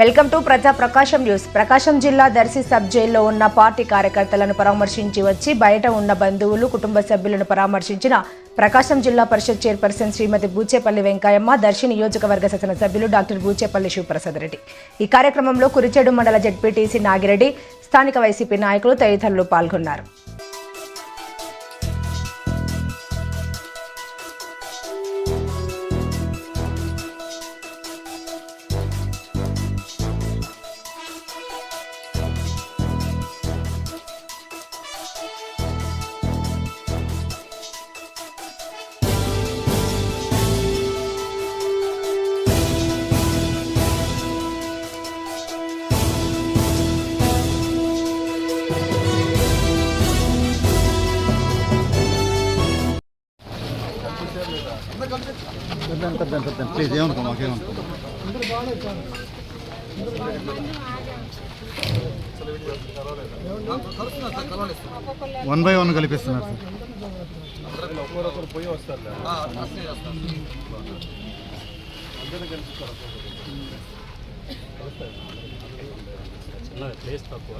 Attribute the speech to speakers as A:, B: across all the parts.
A: Welcome to ప్రజా ప్రకాశం news. ప్రకాశం జిల్లా Darsi sub జైల్లో ఉన్న పార్టీ కార్యకర్తలను పరామర్శించి వచ్చి బయట ఉన్న బంధువులు కుటుంబ సభ్యులను పరామర్శించిన ప్రకాశం జిల్లా పరిషత్ చైర్పర్సన్ శ్రీమతి బూచేపల్లి వెంకయ్యమ్మ దర్శి నియోజకవర్గ శాసనసభ్యులు డాక్టర్ బూచేపల్లి శివప్రసాద్ రెడ్డి. ఈ కార్యక్రమంలో కురిచేడు మండల జడ్పీటీసీ నాగిరెడ్డి స్థానిక వైసీపీ నాయకులు తదితరులు పాల్గొన్నారు.
B: పెద్దాను పెద్దాను పెద్దాను ప్లీజ్ ఏమనుకో మాకేమనుకో వన్ బై వన్ కలిపిస్తున్నారు సార్.
C: పోయి వస్తారు ప్లేస్ తక్కువ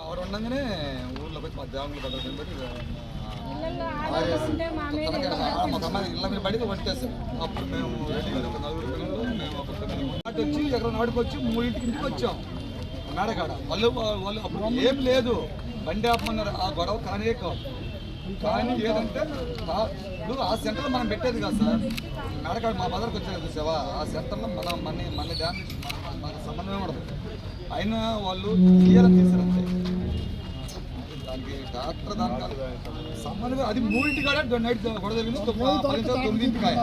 C: ఎవరు ఉండగానే ఊర్లోకి వచ్చి మా పెట్టి మా అమ్మాయి ఇళ్ళ మీద బడికి పట్టేసాం అప్పుడు మేము ఒక నలుగురు పిల్లలు మేము ఒక వచ్చి ఎక్కడ నాడుకు వచ్చి మూడింటికి ఇంటికి వచ్చాం. మేడకాడ. వాళ్ళు వాళ్ళు అప్పుడు ఏం లేదు. బండి ఆపమన్నారు. ఆ గొడవ కానే కాదు కానీ ఏదంటే ఆ- సెంటర్లో మనం పెట్టేది కాదు సార్. మేడకాడ మా బజార్కి వచ్చారు చూసావా? ఆ సెంటర్లో మన మన మన డ్యామేజ్ సంబంధమే ఉండదు అయినా వాళ్ళు క్లియర్ అంతే దానికి డాక్టర్ దానికి సంబంధం అది మూడింటి కాడ నైట్ గొడవ జరిగింది. తొమ్మిదింటి కాయ.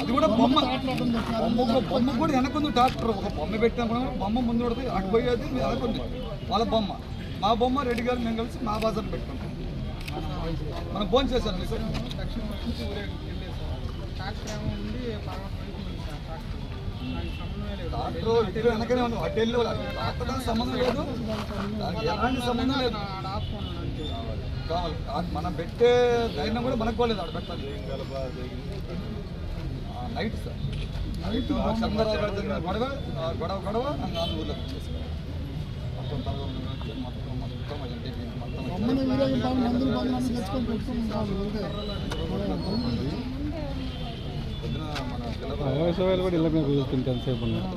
C: అది కూడా బొమ్మ. బొమ్మ కూడా- బొమ్మ కూడా వెనకుంది డాక్టర్. ఒక బొమ్మ పెట్టినప్పుడు బొమ్మ ముందు పడుతుంది అటు పోయేది వెనకుంది వాళ్ళ బొమ్మ. మా బొమ్మ రెడ్డి గారు మేము కలిసి మా బజార్ పెట్టుకుంటాం మనం ఫోన్ చేశాను సార్. డాక్టర్ ఇటు వెనకనే ఉంది అటు వెళ్ళి డాక్టర్ సంబంధం లేదు. దానికి ఎలాంటి సంబంధం లేదు. కావాలి. మనం పెట్టే ధైర్యం కూడా మనకు పోలేదు ఆడ పెట్టాలి. Night sir. నైట్ చంద్రరావు గారి జరిగిన గొడవ గొడవ గొడవ ఊర్లో. పెట్టేశారు. మొత్తం మొత్తం మొత్తం అది అంటే మొత్తం పిల్లలు
B: వ్యవసాయాలు కూడా ఇళ్ళ మీద కూర్చుంటే ఎంతసేపు ఉన్నారు?